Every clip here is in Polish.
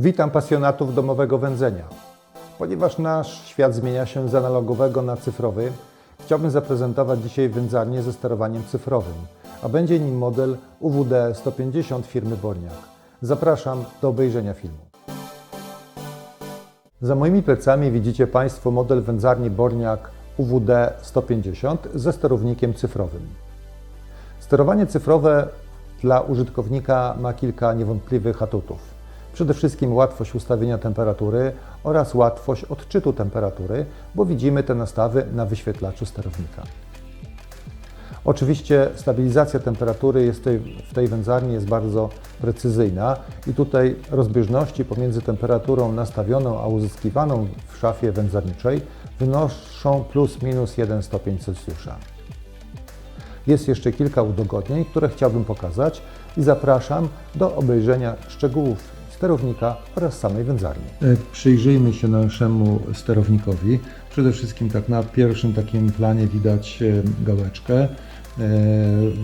Witam pasjonatów domowego wędzenia. Ponieważ nasz świat zmienia się z analogowego na cyfrowy, chciałbym zaprezentować dzisiaj wędzarnię ze sterowaniem cyfrowym, a będzie nim model UWD 150 firmy Borniak. Zapraszam do obejrzenia filmu. Za moimi plecami widzicie Państwo model wędzarni Borniak UWD 150 ze sterownikiem cyfrowym. Sterowanie cyfrowe dla użytkownika ma kilka niewątpliwych atutów. Przede wszystkim łatwość ustawienia temperatury oraz łatwość odczytu temperatury, bo widzimy te nastawy na wyświetlaczu sterownika. Oczywiście stabilizacja temperatury jest tej, w tej wędzarni jest bardzo precyzyjna i tutaj rozbieżności pomiędzy temperaturą nastawioną a uzyskiwaną w szafie wędzarniczej wynoszą plus minus 1 stopień Celsjusza. Jest jeszcze kilka udogodnień, które chciałbym pokazać i zapraszam do obejrzenia szczegółów sterownika oraz samej wędzarni. E, Przyjrzyjmy się naszemu sterownikowi. Przede wszystkim tak na pierwszym takim planie widać e, gałeczkę. E,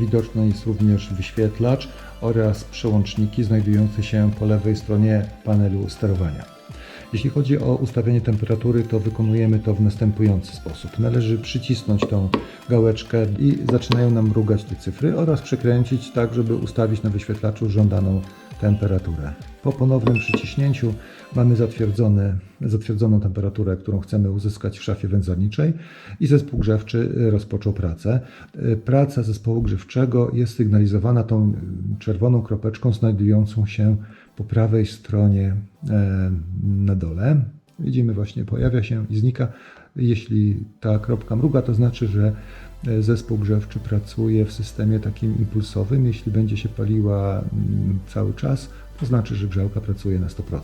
Widoczny jest również wyświetlacz oraz przełączniki znajdujące się po lewej stronie panelu sterowania. Jeśli chodzi o ustawienie temperatury, to wykonujemy to w następujący sposób. Należy przycisnąć tą gałeczkę i zaczynają nam mrugać te cyfry oraz przekręcić tak, żeby ustawić na wyświetlaczu żądaną temperaturę. Po ponownym przyciśnięciu mamy zatwierdzoną temperaturę, którą chcemy uzyskać w szafie wędzarniczej i zespół grzewczy rozpoczął pracę. Praca zespołu grzewczego jest sygnalizowana tą czerwoną kropeczką znajdującą się po prawej stronie e, na dole. Widzimy właśnie pojawia się i znika. Jeśli ta kropka mruga, to znaczy, że zespół grzewczy pracuje w systemie takim impulsowym. Jeśli będzie się paliła mm, cały czas, to znaczy, że grzałka pracuje na 100%.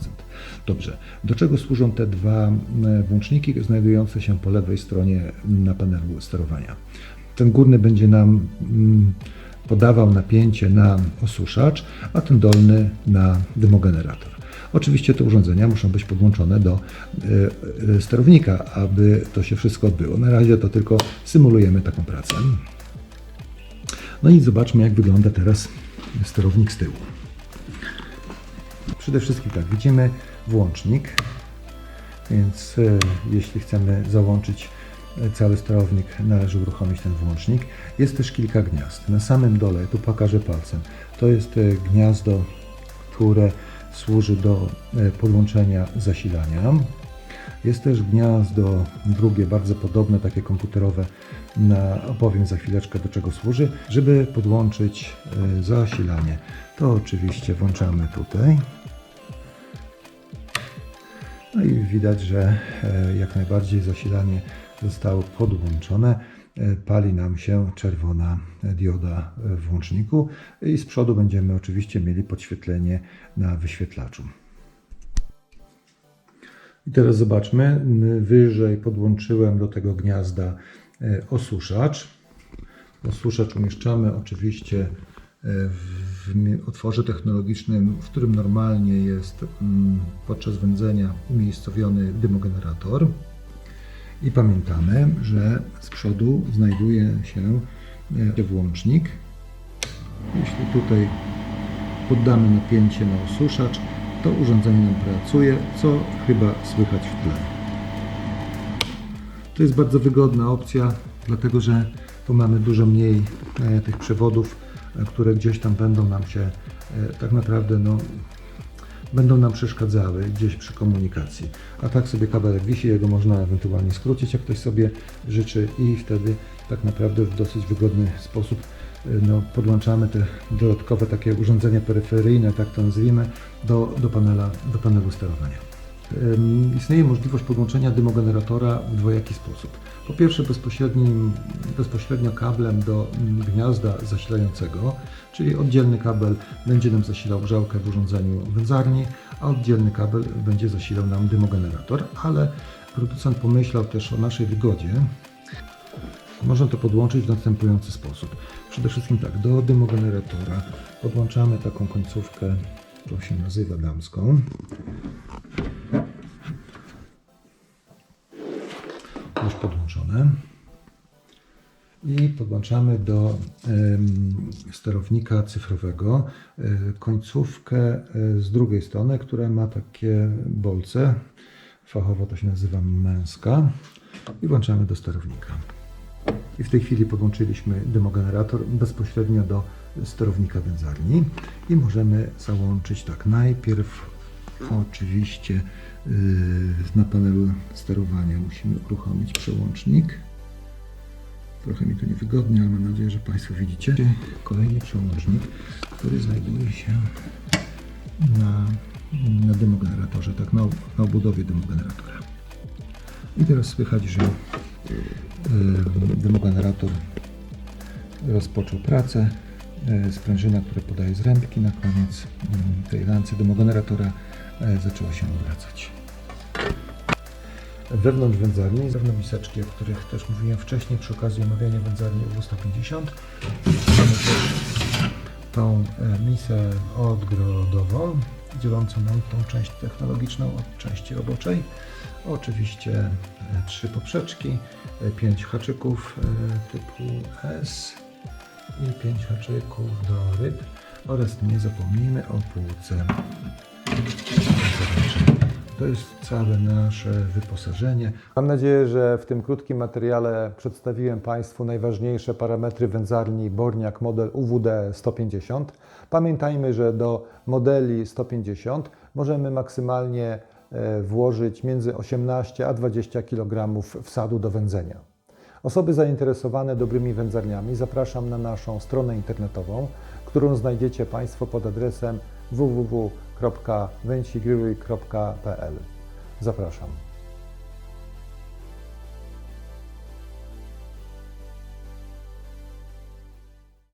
Dobrze. Do czego służą te dwa mm, włączniki znajdujące się po lewej stronie na panelu sterowania? Ten górny będzie nam mm, podawał napięcie na osuszacz, a ten dolny na dymogenerator. Oczywiście te urządzenia muszą być podłączone do y, y, sterownika, aby to się wszystko odbyło. Na razie to tylko symulujemy taką pracę. No i zobaczmy, jak wygląda teraz sterownik z tyłu. Przede wszystkim tak, widzimy włącznik, więc y, jeśli chcemy załączyć cały sterownik, należy uruchomić ten włącznik. Jest też kilka gniazd. Na samym dole, tu pokażę palcem, to jest e, gniazdo, które służy do e, podłączenia zasilania. Jest też gniazdo drugie, bardzo podobne, takie komputerowe, na, opowiem za chwileczkę do czego służy, żeby podłączyć e, zasilanie. To oczywiście włączamy tutaj. No i widać, że jak najbardziej zasilanie zostało podłączone. Pali nam się czerwona dioda w włączniku i z przodu będziemy oczywiście mieli podświetlenie na wyświetlaczu. I teraz zobaczmy, wyżej podłączyłem do tego gniazda osuszacz. Osuszacz umieszczamy oczywiście w otworze technologicznym, w którym normalnie jest podczas wędzenia umiejscowiony dymogenerator. I pamiętamy, że z przodu znajduje się włącznik. Jeśli tutaj poddamy napięcie na osuszacz, to urządzenie nam pracuje, co chyba słychać w tle. To jest bardzo wygodna opcja, dlatego że tu mamy dużo mniej e, tych przewodów, e, które gdzieś tam będą nam się e, tak naprawdę no, będą nam przeszkadzały gdzieś przy komunikacji. A tak sobie kabelek wisi, jego można ewentualnie skrócić, jak ktoś sobie życzy i wtedy tak naprawdę w dosyć wygodny sposób y, no, podłączamy te dodatkowe takie urządzenia peryferyjne, tak to nazwijmy, do, do, panela, do panelu sterowania. Istnieje możliwość podłączenia dymogeneratora w dwojaki sposób. Po pierwsze bezpośrednio kablem do gniazda zasilającego, czyli oddzielny kabel będzie nam zasilał grzałkę w urządzeniu wędzarni, a oddzielny kabel będzie zasilał nam dymogenerator, ale producent pomyślał też o naszej wygodzie. Można to podłączyć w następujący sposób. Przede wszystkim tak, do dymogeneratora podłączamy taką końcówkę, to się nazywa damską. I podłączamy do sterownika cyfrowego e, końcówkę e, z drugiej strony, która ma takie bolce. Fachowo to się nazywa męska. I włączamy do sterownika. I w tej chwili podłączyliśmy demogenerator bezpośrednio do sterownika wędzarni i możemy załączyć tak. Najpierw oczywiście yy, na panelu sterowania musimy uruchomić przełącznik. Trochę mi tu niewygodnie, ale mam nadzieję, że Państwo widzicie. Kolejny przełącznik, który znajduje się na, na demogeneratorze, tak na, na obudowie demogeneratora. I teraz słychać, że y, demogenerator rozpoczął pracę. Y, Sprężyna, która podaje z rębki na koniec y, tej lancy demogeneratora y, zaczęła się obracać. Wewnątrz wędzarni, zarówno miseczki, o których też mówiłem wcześniej przy okazji omawiania wędzarni UW150. Mamy też tą e, misę odgrodową, dzielącą nam tą część technologiczną od części roboczej. Oczywiście e, trzy poprzeczki, e, pięć haczyków e, typu S i pięć haczyków do ryb oraz nie zapomnijmy o półce to jest całe nasze wyposażenie. Mam nadzieję, że w tym krótkim materiale przedstawiłem Państwu najważniejsze parametry wędzarni Borniak model UWD 150. Pamiętajmy, że do modeli 150 możemy maksymalnie e, włożyć między 18 a 20 kg wsadu do wędzenia. Osoby zainteresowane dobrymi wędzarniami zapraszam na naszą stronę internetową, którą znajdziecie Państwo pod adresem www.węcigrywy.pl. Zapraszam.